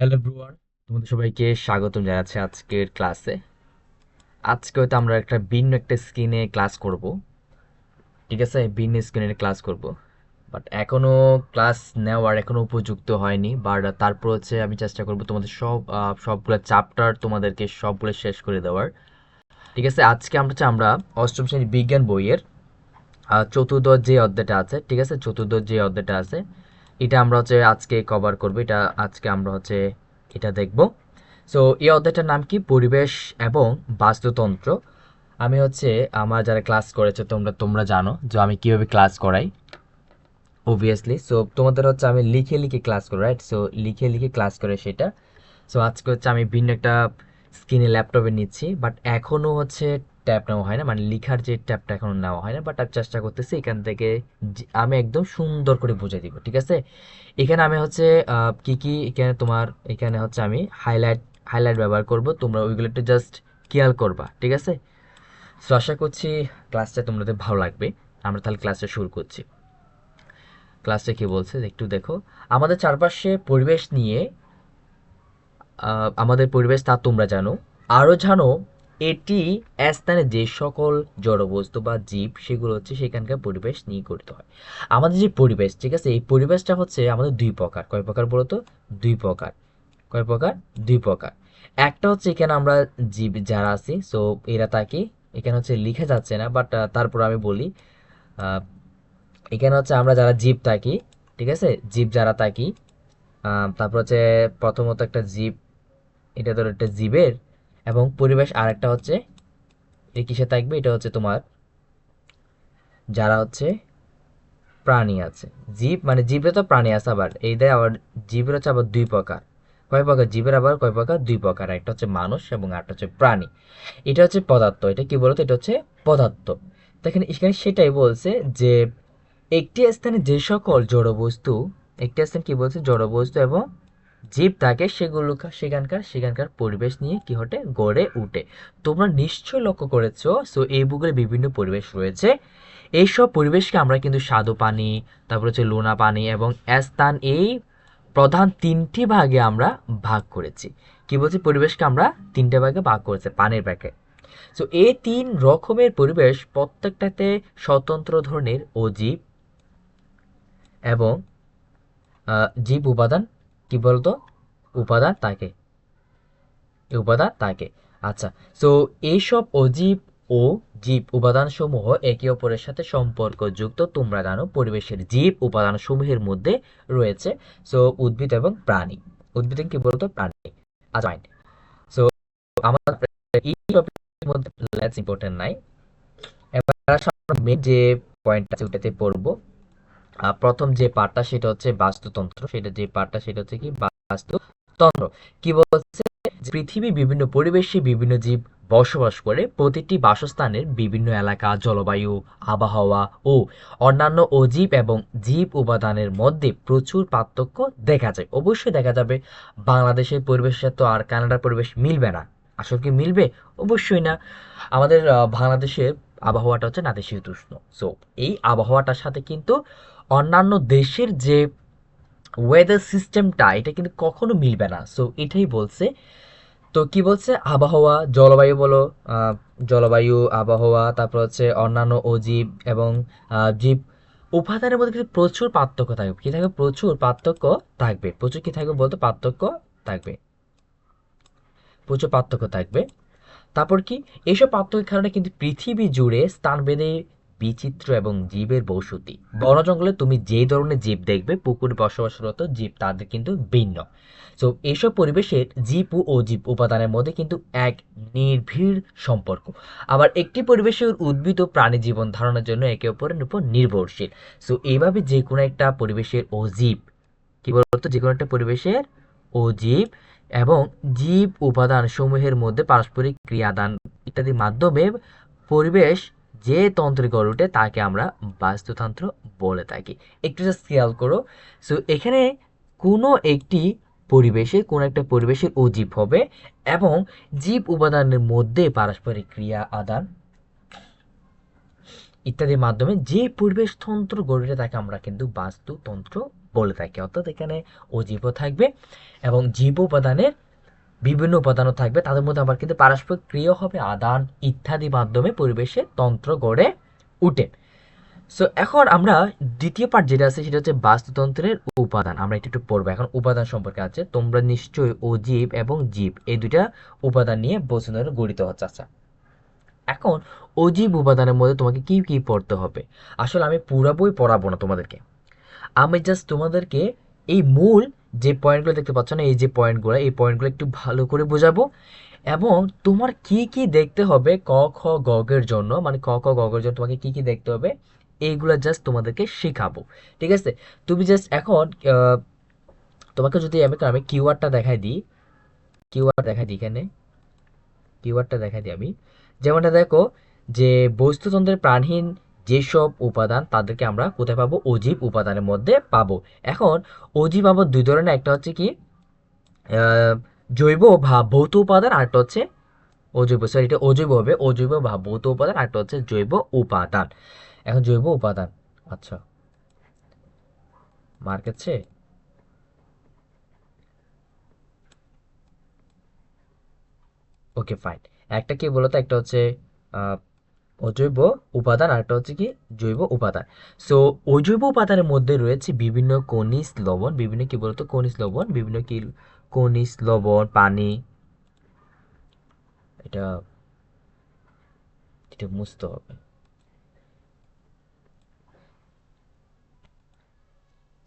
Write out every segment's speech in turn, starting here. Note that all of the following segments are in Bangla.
হ্যালো ব্রুয়ার তোমাদের সবাইকে স্বাগতম জানাচ্ছি আজকের ক্লাসে। আজকে হয়তো আমরা একটা ভিন্ন একটা স্ক্রিনে ক্লাস করব। ঠিক আছে? ভিন্ন স্ক্রিনে ক্লাস করব। বাট এখনও ক্লাস নেওয়ার এখনও উপযুক্ত হয়নি। বাট তারপর হচ্ছে আমি চেষ্টা করব তোমাদের সব সবগুলো চ্যাপ্টার তোমাদেরকে সবগুলো শেষ করে দেওয়ার। ঠিক আছে? আজকে আমরা হচ্ছে আমরা অষ্টম শ্রেণির বিজ্ঞান বইয়ের চতুর্দশ যে অধ্যায়টা আছে, ঠিক আছে? চতুর্দশ যে অধ্যায়টা আছে এটা আমরা হচ্ছে আজকে কভার করব। এটা আজকে আমরা হচ্ছে এটা দেখব। সো এই অধ্যায়টার নাম কি? পরিবেশ এবং বাস্তুতন্ত্র। আমি হচ্ছে আমার যারা ক্লাস করেছে, তোমরা তোমরা জানো যে আমি কীভাবে ক্লাস করাই অবভিয়াসলি সো তোমাদের হচ্ছে আমি লিখে লিখে ক্লাস করি রাইট সো লিখে লিখে ক্লাস করে সেটা। সো আজকে হচ্ছে আমি ভিন্ন একটা স্ক্রিনে ল্যাপটপে নিচ্ছি বাট এখনও হচ্ছে ট্যাব নেওয়া হয় না মানে লিখার যে ট্যাবটা এখন নেওয়া হয় না বাট আমি চেষ্টা করতেছি এখান থেকে আমি একদম সুন্দর করে বুঝিয়ে দিব, ঠিক আছে? এখানে আমি হচ্ছে কি কি এখানে তোমার, এখানে হচ্ছে আমি হাইলাইট হাইলাইট ব্যবহার করব, তোমরা ওইগুলো একটু জাস্ট খেয়াল করবা, ঠিক আছে? সো আশা করছি ক্লাসটা তোমাদের ভালো লাগবে, আমরা তাহলে ক্লাসটা শুরু করছি। ক্লাসটা কি বলছে? একটু দেখো। আমাদের চারপাশে পরিবেশ নিয়ে আমাদের পরিবেশ তা তোমরা জানো আরও জানো এটি স্থানে যে সকল জড়বস্তু বা জীব, সেগুলো হচ্ছে সেখানকার পরিবেশ নিয়ে গঠিত হয়। আমাদের যে পরিবেশ, ঠিক আছে? এই পরিবেশটা হচ্ছে আমাদের দুই প্রকার। কয় প্রকার বলতো দুই প্রকার। কয় প্রকার? দুই প্রকার। একটা হচ্ছে এখানে আমরা জীব যারা আছি সো এরা তাকে এখানে হচ্ছে লিখে যাচ্ছে না বাট তারপর আমি বলি এখানে হচ্ছে আমরা যারা জীব থাকি, ঠিক আছে? জীব যারা থাকি তারপর হচ্ছে প্রথমত একটা জীব, এটা ধরো একটা জীবের এবং পরিবেশ আরেকটা হচ্ছে এটা কিসে থাকবে? এটা হচ্ছে তোমার, যারা হচ্ছে প্রাণী আছে। জীব মানে জীবে তো প্রাণী আছে আবার। এই দেয় আবার জীবের হচ্ছে আবার দুই প্রকার। কয় প্রকার? জীবের আবার কয় প্রকার? দুই প্রকার। একটা হচ্ছে মানুষ এবং একটা হচ্ছে প্রাণী। এটা হচ্ছে পদার্থ। এটা কি বলতো? এটা হচ্ছে পদার্থ। দেখেন, এখানে সেটাই বলছে যে একটি স্থানে যে সকল জড়বস্তু, একটি স্থান কি বলছে? জড়বস্তু এবং জীব থাকে সেগুলো সেখানকার সেখানকার পরিবেশ নিয়ে কি হটে গড়ে উঠে। তোমরা নিশ্চয়ই লক্ষ্য করেছ সো এই বুকের বিভিন্ন পরিবেশ রয়েছে। এইসব পরিবেশকে আমরা কিন্তু স্বাদু পানি, তারপর হচ্ছে লোনা পানি এবং স্থান এই প্রধান তিনটি ভাগে আমরা ভাগ করেছি। কি বলছি? পরিবেশকে আমরা তিনটে ভাগে ভাগ করেছি, পানির ভাগে। সো এই তিন রকমের পরিবেশ প্রত্যেকটাতে স্বতন্ত্র ধরনের অজীব এবং জীব উপাদান কি বলতো? উপাদান এই উপাদান থাকে আচ্ছা সো এইসব অজীব ও জীব উপাদানসমূহ একে অপরের সাথে সম্পর্কযুক্ত, তোমরা জানো পরিবেশের জীব উপাদানসমূহের মধ্যে রয়েছে। সো উদ্ভিদ এবং প্রাণী। উদ্ভিদ কি বলতো? প্রাণী। আচ্ছা সো আমাদের এই টপিকের মধ্যে লেটস ইম্পর্টেন্ট নাই। এবার যে পয়েন্ট আছে ওটাতে পড়ব। প্রথম যে পার্টটা সেটা হচ্ছে বাস্তুতন্ত্র। সেটা যে পার্টটা সেটা হচ্ছে কি বাস্তুতন্ত্র। কি বলছে? পৃথিবী বিভিন্ন পরিবেশে বিভিন্ন জীব বসবাস করে, প্রতিটি বাসস্থানের বিভিন্ন এলাকা, জলবায়ু, আবহাওয়া ও অন্যান্য অজীব এবং জীব উপাদানের মধ্যে প্রচুর পার্থক্য দেখা যায়। অবশ্যই দেখা যাবে। বাংলাদেশের পরিবেশের সাথে আর কানাডার পরিবেশ মিলবে না। আসলে কি মিলবে? অবশ্যই না। আমাদের বাংলাদেশের আবহাওয়াটা হচ্ছে নাতিশীতোষ্ণ। সো এই আবহাওয়াটার সাথে কিন্তু অন্যান্য দেশের যে ওয়েদার সিস্টেমটা এটা কিন্তু কখনো মিলবে না। সো এটাই বলছে। তো কি বলছে? আবহাওয়া, জলবায়ু বলো জলবায়ু, আবহাওয়া, তারপর হচ্ছে অন্যান্য অজীব এবং জীব, উপাদানের মধ্যে কিন্তু প্রচুর পার্থক্য থাকবে। কি থাকবে? প্রচুর পার্থক্য থাকবে। প্রচুর কি থাকবে বলতো? পার্থক্য থাকবে। প্রচুর পার্থক্য থাকবে। তারপর কি? এইসব পার্থক্যের কারণে কিন্তু পৃথিবী জুড়ে স্থান বেঁধে বিচিত্র এবং জীবের বসতি। বন জঙ্গলে তুমি যে ধরনের জীব দেখবে, পুকুরে বসবাসরত জীব তাদের কিন্তু ভিন্ন। তো এইসব পরিবেশের জীব ও অজীব উপাদানের মধ্যে কিন্তু এক নির্ভীড় সম্পর্ক। আবার একটি পরিবেশের উদ্ভিদ ও প্রাণী জীবন ধারণের জন্য একে অপরের উপর নির্ভরশীল। সো এইভাবে যে কোনো একটা পরিবেশের অজীব, কি বলতো? যে কোনো একটা পরিবেশের অজীব এবং জীব উপাদান সমূহের মধ্যে পারস্পরিক ক্রিয়াদান ইত্যাদির মাধ্যমে পরিবেশ যে তন্ত্রে গড়ে ওঠে তাকে আমরা বাস্তুতন্ত্র বলে থাকি। একটু জাস্ট খেয়াল করো। সো এখানে কোনো একটি পরিবেশে, কোনো একটা পরিবেশের অজীব হবে এবং জীব উপাদানের মধ্যে পারস্পরিক ক্রিয়া, আদান ইত্যাদির মাধ্যমে যে পরিবেশ তন্ত্র গড়ে ওঠে তাকে আমরা কিন্তু বাস্তুতন্ত্র বলে থাকি। অর্থাৎ এখানে অজীবও থাকবে এবং জীব উপাদানের বিভিন্ন উপাদানও থাকবে। তাদের মধ্যে আবার কিন্তু পারস্পরিক ক্রিয়া হবে, আদান ইত্যাদি মাধ্যমে পরিবেশে তন্ত্র গড়ে উঠে। সো এখন আমরা দ্বিতীয় পার্ট যেটা আছে, সেটা হচ্ছে বাস্তুতন্ত্রের উপাদান। আমরা একটু একটু পড়ব। এখন উপাদান সম্পর্কে আছে। তোমরা নিশ্চয়ই অজীব এবং জীব, এই দুইটা উপাদান নিয়ে বস্তুতন্ত্র গঠিত হচ্ছে। আচ্ছা এখন অজীব উপাদানের মধ্যে তোমাকে কি কি পড়তে হবে? আসলে আমি পুরা বই পড়াবো না তোমাদেরকে। আমি জাস্ট তোমাদেরকে এই মূল যে পয়েন্টগুলো দেখতে পাচ্ছ না, এই যে পয়েন্টগুলো এই পয়েন্টগুলো একটু ভালো করে বোঝাবো। এবং তোমার কি কি দেখতে হবে ক, খ গগের জন্য? মানে ক, খ গগের জন্য তোমাকে কি কি দেখতে হবে? এইগুলো জাস্ট তোমাদেরকে শেখাবো। ঠিক আছে? তুমি জাস্ট এখন তোমাকে যদি আমি আমি কিওয়ার্ডটা দেখাই দিই। কিওয়ার্ড দেখাই দিই এখানে। কিওয়ার্ডটা দেখাই দিই আমি। যেমনটা দেখো যে বস্তুতন্ত্রের প্রাণহীন যেসব উপাদান তাদেরকে আমরা কোথায় পাবো? অজীব উপাদানের মধ্যে পাবো। এখন, অজীব আবার দুই ধরনের, একটা হচ্ছে কি জৈব বা ভৌত উপাদান, আরেকটা হচ্ছে অজৈব। সরি এটা অজৈব হবে। অজৈব বা ভৌত উপাদান, আরেকটা হচ্ছে জৈব উপাদান। এখন জৈব উপাদান আচ্ছা। মার্ক আছে ওকে, ফাইন। একটা কি বলতো? একটা হচ্ছে অজৈব উপাদান আর একটা হচ্ছে কি জৈব উপাদান। সো অজৈব উপাদানের মধ্যে রয়েছে বিভিন্ন খনিজ লবণ, বিভিন্ন কি বলতো? খনিজ লবণ, বিভিন্ন কি খনিজ লবণ, পানি, এটা এটা মুছতে হবে।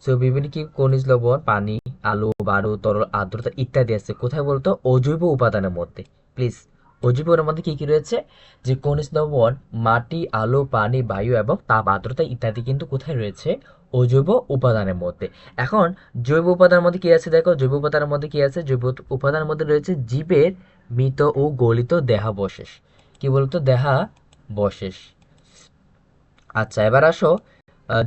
সো বিভিন্ন কি খনিজ লবণ, পানি, আলো, বারু, তরল, আর্দ্রতা ইত্যাদি আছে। কোথায় বলতো? অজৈব উপাদানের মধ্যে। প্লিজ অজৈবের মধ্যে কি কি রয়েছে? যে খনিজ লবণ, মাটি, আলো, পানি, বায়ু এবং তাপ আর্দ্রতা ইত্যাদি কিন্তু কোথায় রয়েছে? অজৈব উপাদানের মধ্যে। এখন জৈব উপাদানের মধ্যে কি আছে দেখো? জৈব উপাদানের মধ্যে কি আছে? জৈব উপাদানের মধ্যে রয়েছে জীবের মৃত ও গলিত দেহাবশেষ। কি বলতো? দেহা বশেষ আচ্ছা এবার আসো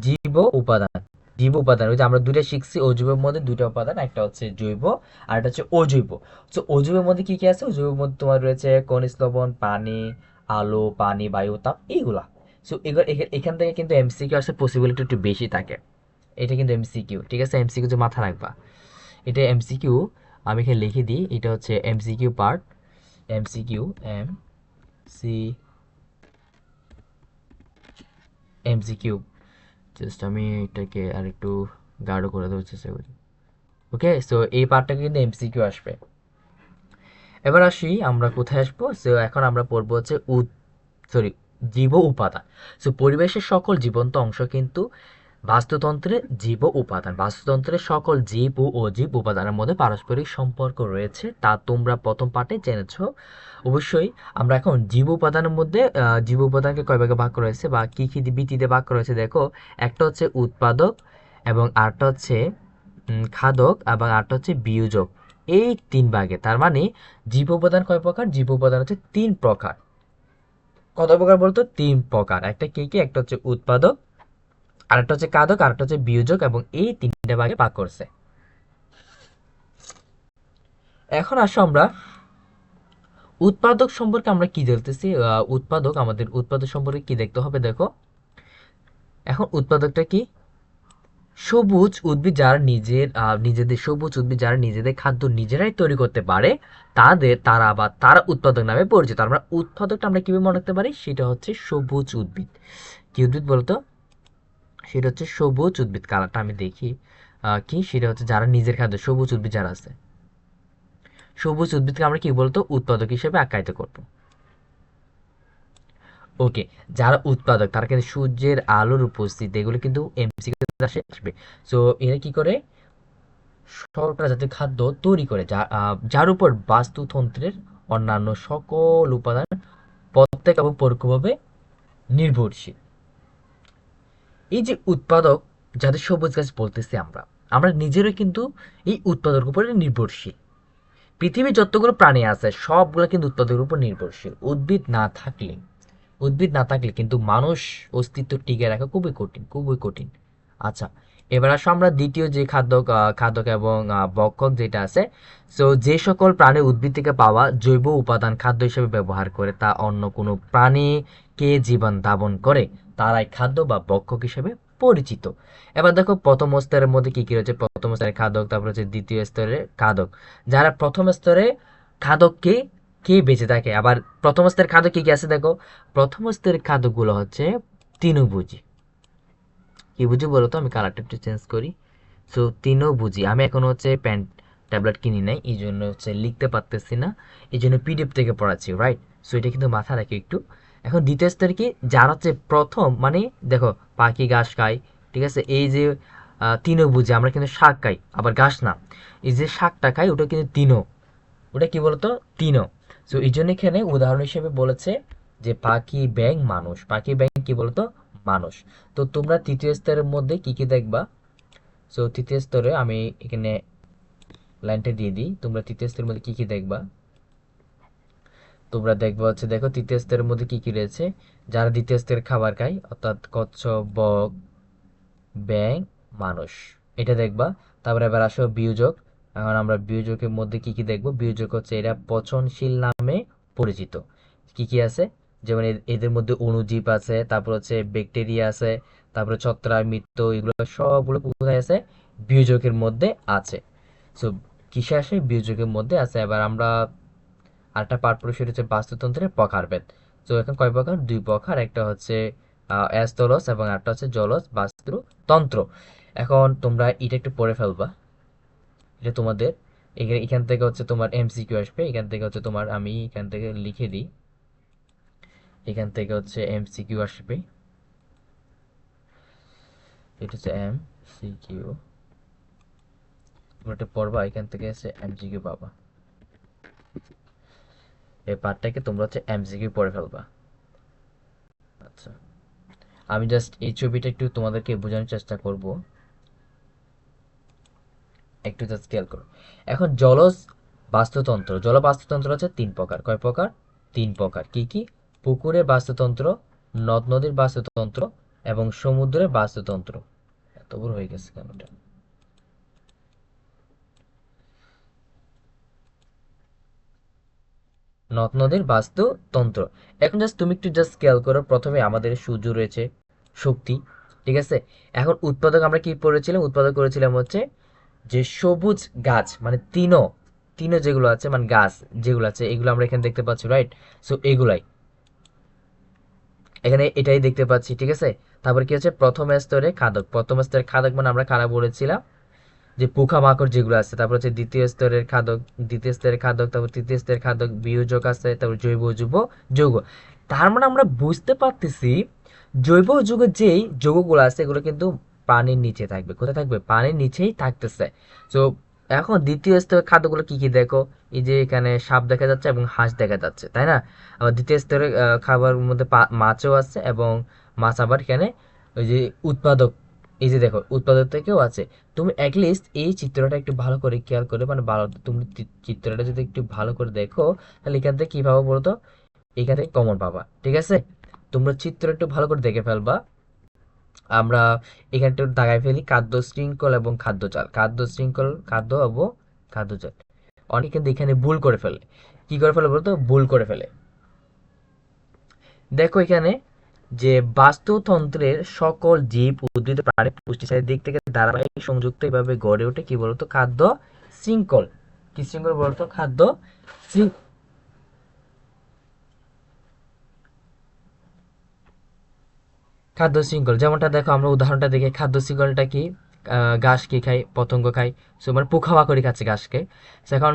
জীব উপাদান। জীব উপাদান, ওই যে আমরা দুইটা শিখছি অজৈবের মধ্যে দুইটা উপাদান, একটা হচ্ছে জৈব আর একটা হচ্ছে অজৈব। তো অজৈবের মধ্যে কি কি আছে? অজৈবের মধ্যে তোমার রয়েছে খনিজ লবণ, পানি, আলো, পানি, বায়ু, তাপ, এইগুলা। সো এগুলো এখা- এখান থেকে কিন্তু এমসিকিউ আসার পসিবিলিটি একটু বেশি থাকে। এটা কিন্তু এমসিকিউ ঠিক আছে? এমসিকিউ যে মাথা রাখবা। এটা এমসিকিউ আমি এখানে লিখে দিই, এটা হচ্ছে MCQ part MCQ M C MCQ just আমি এটাকে আর একটু গাঢ় করে দেওয়ার চেষ্টা করি। ওকে সো এই পার্টটা কিন্তু এমসিকিউ আসবে। এবার আসি আমরা কোথায় আসব? সো এখন আমরা পড়ব হচ্ছে উদ সরি জীব উপাদান। সো পরিবেশের সকল জীবন্ত অংশ কিন্তু বাস্তুতন্ত্রের জীব উপাদান। বাস্তুতন্ত্রের সকল জীব ও অজীব উপাদানের মধ্যে পারস্পরিক সম্পর্ক রয়েছে, তা তোমরা প্রথম পাঠে জেনেছ। অবশ্যই আমরা এখন জীব উপাদানের মধ্যে জীব উপাদানকে কয় ভাগে ভাগ করা হয়েছে বা কী কী ভিত্তিতে ভাগ করা হয়েছে দেখো। একটা হচ্ছে উৎপাদক এবং আরেকটা হচ্ছে খাদক এবং আরটা হচ্ছে বিয়োজক। এই তিন ভাগে, তার মানে জীব উপাদান কয় প্রকার? জীব উপাদান হচ্ছে তিন প্রকার। কত প্রকার বলতো? তিন প্রকার। একটা কি কি? একটা হচ্ছে উৎপাদক আরেকটা হচ্ছে কাদক, আরেকটা হচ্ছে বিয়োজক এবং এই তিনটা ভাগে ভাগ করছে। এখন আসো আমরা উৎপাদক সম্পর্কে আমরা কি দেখতেছি? উৎপাদক, আমাদের উৎপাদক সম্পর্কে কি দেখতে হবে দেখো। এখন উৎপাদকটা কি? সবুজ উদ্ভিদ যারা নিজের নিজেদের সবুজ উদ্ভিদ যারা নিজেদের খাদ্য নিজেরাই তৈরি করতে পারে, তাদের, তারা আবার তারা উৎপাদক নামে পরিচিত। আমরা উৎপাদকটা আমরা কীভাবে মনে রাখতে পারি? সেটা হচ্ছে সবুজ উদ্ভিদ। কি উদ্ভিদ বলতো? সেটা হচ্ছে সবুজ উদ্ভিদ কালারটা আমি দেখি কি? সেটা হচ্ছে যারা নিজের খাদ্য, সবুজ উদ্ভিদ যারা আছে। সবুজ উদ্ভিদকে আমরা কি বলতো? উৎপাদক হিসেবে আখ্যায়িত করব। ওকে, যারা উৎপাদক, তারা কিন্তু সূর্যের আলোর উপস্থিতি, এগুলো কিন্তু এমসিকিউ আসবে। সো এরা কি করে? সরকার জাতীয় খাদ্য তৈরি করে যার উপর বাস্তুতন্ত্রের অন্যান্য সকল উপাদান প্রত্যেক এবং পরোক্ষভাবে নির্ভরশীল। এই যে উৎপাদক, যাদের সবুজ গাছ বলতেছি আমরা আমরা নিজেরও কিন্তু এই উৎপাদকের উপরে নির্ভরশীল। পৃথিবীর যতগুলো প্রাণী আছে, সবগুলো কিন্তু উৎপাদকের উপর নির্ভরশীল। উদ্ভিদ না থাকলে, উদ্ভিদ না থাকলে কিন্তু মানুষ অস্তিত্ব টিকে রাখা খুবই কঠিন খুবই কঠিন। আচ্ছা এবার আসো আমরা দ্বিতীয় যে খাদ্য আহ, খাদ্যক এবং বক্ষক যেটা আছে সো যে সকল প্রাণী উদ্ভিদ থেকে পাওয়া জৈব উপাদান খাদ্য হিসেবে ব্যবহার করে তা অন্য কোনো প্রাণীকে জীবন ধারণ করে? তারাই খাদ্য বা বক্ষক হিসেবে পরিচিত। এবার দেখো প্রথম স্তরের মধ্যে কি কি রয়েছে? প্রথম স্তরের খাদক তারপর হচ্ছে দ্বিতীয় স্তরের খাদক যারা প্রথম স্তরে খাদককে কে বেঁচে থাকে? আবার প্রথম স্তরের খাদক কি কি আছে দেখো? প্রথম স্তরের খাদকগুলো হচ্ছে তৃণভোজী। কি বুঝি বলো তো? আমি কালারটা একটু চেঞ্জ করি। সো তিনও বুঝি। আমি এখন হচ্ছে প্যান্ট ট্যাবলেট কিনি নাই এই জন্য হচ্ছে লিখতে পারতেছি না। এই জন্য পিডিএফ থেকে পড়াচ্ছি রাইট সো এটা কিন্তু মাথা রাখি একটু। এখন দ্বিতীয় স্তরে কি? যার হচ্ছে প্রথম মানে দেখো, পাখি ঘাস খায়, ঠিক আছে? এই যে তিনও বুঝি, আমরা কিন্তু শাক খাই, আবার ঘাস না। এই যে শাকটা খাই, ওটা কিন্তু তিনও। ওটা কি বলতো? তিনও। সো এই জন্য এখানে উদাহরণ হিসেবে বলেছে যে পাখি ব্যাং মানুষ। পাখি ব্যাং কি বলতো? মানুষ। তো তোমরা তৃতীয় স্তরের মধ্যে কি কি দেখবা? সো তৃতীয় স্তরে আমি এখানে লাইনটা দিয়ে দিই। তোমরা তৃতীয় স্তরের মধ্যে কি কি দেখবা? তোমরা দেখবা হচ্ছে, দেখো তৃতীয় স্তরের মধ্যে কি কি রয়েছে? যারা দ্বিতীয় স্তরের খাবার খায়, অর্থাৎ কচ্ছপ, বক ব্যাং মানুষ। এটা দেখবা। তারপরে এবার আসো বিয়োজক। এখন আমরা বিয়োজকের মধ্যে কি কি দেখব? বিয়োজক হচ্ছে এরা পচনশীল নামে পরিচিত। কি কি আছে? যেমন এদের মধ্যে অণুজীব আছে, তারপর হচ্ছে ব্যাকটেরিয়া আছে, তারপরে ছত্রাক মিত্র এগুলো সবগুলো কোথায় আছে? বিয়োজকের মধ্যে আছে। সো কিসে আসে? বিয়োজকের মধ্যে আছে। এবার আমরা আরেকটা পাঠ পড়ে, সেটা হচ্ছে বাস্তুতন্ত্রের প্রকারভেদ। তো এখন কয় প্রকার? দুই প্রকার। একটা হচ্ছে অ্যাস্তলস এবং একটা হচ্ছে জলস বাস্তুতন্ত্র। এখন তোমরা এটা একটু পড়ে ফেলবা। এটা তোমাদের। এখানে এখান থেকে হচ্ছে তোমার এমসিকিউ আসবে। এখান থেকে হচ্ছে তোমার আমি এখান থেকে লিখে দিই। এখান থেকে হচ্ছে এমসিকিউ আসবে। এটা হচ্ছে এম সি কিউ তোমরা এটা পড়বা, এখান থেকে হচ্ছে এমসিকিউ পাবা। এই পার্টটাকে তোমরা হচ্ছে এমসিকিউ পড়ে ফেলবা। আচ্ছা। আমি জাস্ট এই ছবিটা একটু তোমাদেরকে বোঝানোর চেষ্টা করব। একটু জাস্ট খেয়াল করো। এখন জলজ বাস্তুতন্ত্র জল বাস্তুতন্ত্র আছে তিন প্রকার। কয় প্রকার? তিন প্রকার। কি কি? পুকুরের বাস্তুতন্ত্র নদ নদীর বাস্তুতন্ত্র এবং সমুদ্রের বাস্তুতন্ত্র। এত বড় হয়ে গেছে কেন নদ নদীর বাস্তুতন্ত্র। এখন জাস্ট তুমি একটু জাস্ট খেয়াল করো। প্রথমে আমাদের সূর্য রয়েছে, শক্তি, ঠিক আছে? এখন উৎপাদক আমরা কি পড়েছিলাম উৎপাদক করেছিলাম হচ্ছে যে সবুজ গাছ মানে তিনো তিনো যেগুলো আছে মানে গাছ যেগুলো আছে, এগুলো আমরা এখানে দেখতে পাচ্ছি রাইট সো এগুলাই। এখানে এটাই দেখতে পাচ্ছি, ঠিক আছে? তারপর কি হচ্ছে? প্রথম স্তরে খাদক। প্রথম স্তরের খাদক মানে আমরা কারা বলেছিলাম? যে পোকামাকড় যেগুলো আছে। তারপর হচ্ছে দ্বিতীয় স্তরের খাদক, দ্বিতীয় স্তরের খাদক, তারপর তৃতীয় স্তরের খাদক, বিয়োজক আছে, তারপর জৈব যুব যৌগ। তার মানে আমরা বুঝতে পারতেছি, জৈব যুগের যেই যৌগগুলো আছে, এগুলো কিন্তু পানির নিচে থাকবে। কোথায় থাকবে? পানির নিচেই থাকতেছে। তো এখন দ্বিতীয় স্তরের খাদ্যগুলো কি কি দেখো? এই যে এখানে সাপ দেখা যাচ্ছে এবং হাঁস দেখা যাচ্ছে, তাই না? আবার দ্বিতীয় স্তরের খাবার মধ্যে মাছও আছে এবং মাছ আবার এখানে ওই যে উৎপাদক, এই যে দেখো উৎপাদক থেকেও আছে। তুমি অ্যাটলিস্ট এই চিত্রটা একটু ভালো করে খেয়াল করে মানে ভালো, তুমি চিত্রটা যদি একটু ভালো করে দেখো, তাহলে এখান থেকে কী পাবো বলতো? এখান থেকে কমন পাবা, ঠিক আছে? তোমরা চিত্র একটু ভালো করে দেখে ফেলবা। আমরা এখানে একটু দাগায় ফেলি, খাদ্য শৃঙ্খল এবং খাদ্য চাল খাদ্য শৃঙ্খল, খাদ্য এবং খাদ্য চাল অনেক কিন্তু এখানে ভুল করে ফেলে। কি করে ফেলে বলতো? ভুল করে ফেলে। দেখো এখানে যে বাস্তুতন্ত্রের সকল জীব, উদ্ভিদ, প্রাণী পুষ্টিসারের দিক থেকে ধারাবাহিক সংযুক্ত এভাবে গড়ে ওঠে কি বলতো? খাদ্য শৃঙ্খল। কি শৃঙ্খল বলতো? খাদ্য খাদ্য শৃঙ্খল। যেমনটা দেখো, আমরা উদাহরণটা দেখি, খাদ্য শৃঙ্খলটা কি? ঘাস কি খাই, পতঙ্গ খাই, সো মানে পোকামাকড়ি খাচ্ছে ঘাসকে। এখন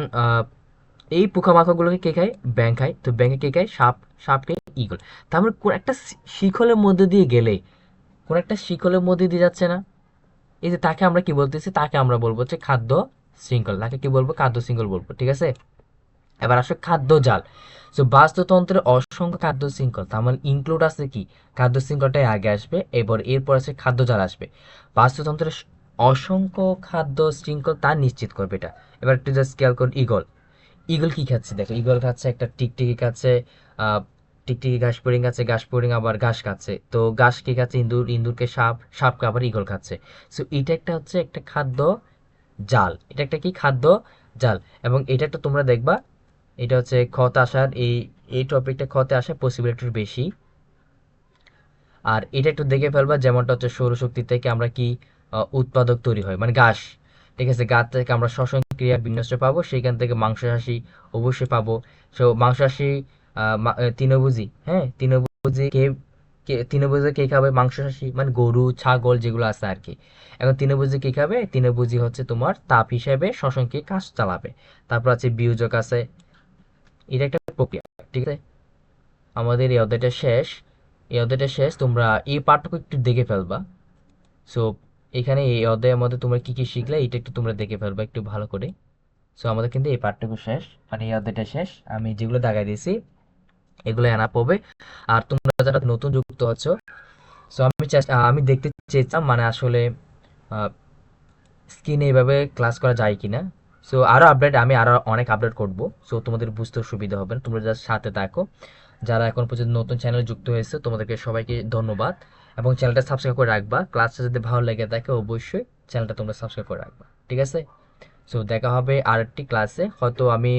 এই পোকামাকড়গুলোকে কে খায়? ব্যাং খায়। তো ব্যাংকে কে খায়? সাপ সাপকে ইগল। তার মানে কোন একটা শিখলের মধ্যে দিয়ে গেলে, কোন একটা শিখলের মধ্যে দিয়ে যাচ্ছে না? এই যে তাকে আমরা কি বলতেছি? তাকে আমরা বলব হচ্ছে খাদ্য শৃঙ্খল। তাকে কি বলব? খাদ্য শৃঙ্খল বলব। ঠিক আছে? এবার আসো খাদ্য জাল। সো বাস্তুতন্ত্রের অসংখ্য খাদ্য শৃঙ্খল, তার মানে ইনক্লুড আছে কি? খাদ্য শৃঙ্খলটাই আগে আসবে এবার এরপর আছে খাদ্য জাল আসবে। বাস্তুতন্ত্রের অসংখ্য খাদ্য শৃঙ্খল তা নিশ্চিত করবে এটা। এবার একটু জাস্ট খেয়াল করুন ইগল ইগল কি খাচ্ছে? দেখো ইগল খাচ্ছে একটা টিকটিকি খাচ্ছে টিকটিকি ঘাস পরিং খাচ্ছে ঘাস পরিং আবার ঘাস খাচ্ছে। তো ঘাস কি খাচ্ছে? ইঁদুর, ইঁদুরকে সাপ, সাপকে আবার ইগল খাচ্ছে। সো এটা একটা হচ্ছে একটা খাদ্য জাল। এটা একটা কি? খাদ্য জাল। এবং এটা একটা তোমরা দেখবা এটা হচ্ছে খত আসার এই এই টপিকটা খতে আসার পসিবিলিটি বেশি। আর এটা একটু দেখে ফেলবা যেমনটা হচ্ছে সৌরশক্তি থেকে আমরা কি উৎপাদক তৈরি হয় মানে ঘাস ঠিক আছে গাছ থেকে আমরা শ্বসন ক্রিয়া বিন্যাস পাবো সেখান থেকে মাংসাশী অবশ্যই পাবো। সো মাংসাশী আহ, মা- তৃণভোজী হ্যাঁ তৃণভোজী কে তৃণভোজী কে খাবে? মাংসাশী মানে গরু ছাগল যেগুলো আছে আর কি। এখন তৃণভোজী কি খাবে? তৃণভোজী হচ্ছে তোমার তাপ হিসেবে শ্বসনকে কাজ চালাবে। তারপর আছে বিয়োজক আছে এটা একটা প্রক্রিয়া, ঠিক আছে? আমাদের এই অধ্যায়টা শেষ। এই অধ্যায়টা শেষ, তোমরা এই পাঠটুকু একটু দেখে ফেলবা। সো এখানে এই অধ্যায়ের মধ্যে তোমরা কি কি শিখলে, এটা একটু তোমরা দেখে ফেলবা একটু ভালো করে। সো আমাদের কিন্তু এই পার্টটুকু শেষ মানে এই অধ্যায়টা শেষ। আমি যেগুলো দাগাই দিয়েছি, এগুলো এনা পড়বে আর তোমরা যারা নতুন যুক্ত হচ্ছ সো আমি চেষ্টা আমি দেখতে চেয়েছিলাম মানে আসলে স্ক্রিনে এইভাবে ক্লাস করা যায় কিনা। সো আরও আপডেট আমি আরও অনেক আপডেট করব। সো তোমাদের বুঝতে সুবিধা হবে তোমরা যার সাথে থাকো। যারা এখন পর্যন্ত নতুন চ্যানেলে যুক্ত হয়েছে, তোমাদেরকে সবাইকে ধন্যবাদ। এবং চ্যানেলটা সাবস্ক্রাইব করে রাখবা। ক্লাসটা যদি ভালো লেগে থাকে, অবশ্যই চ্যানেলটা তোমরা সাবস্ক্রাইব করে রাখবা। ঠিক আছে? সো দেখা হবে আরেকটি ক্লাসে হয়তো আমি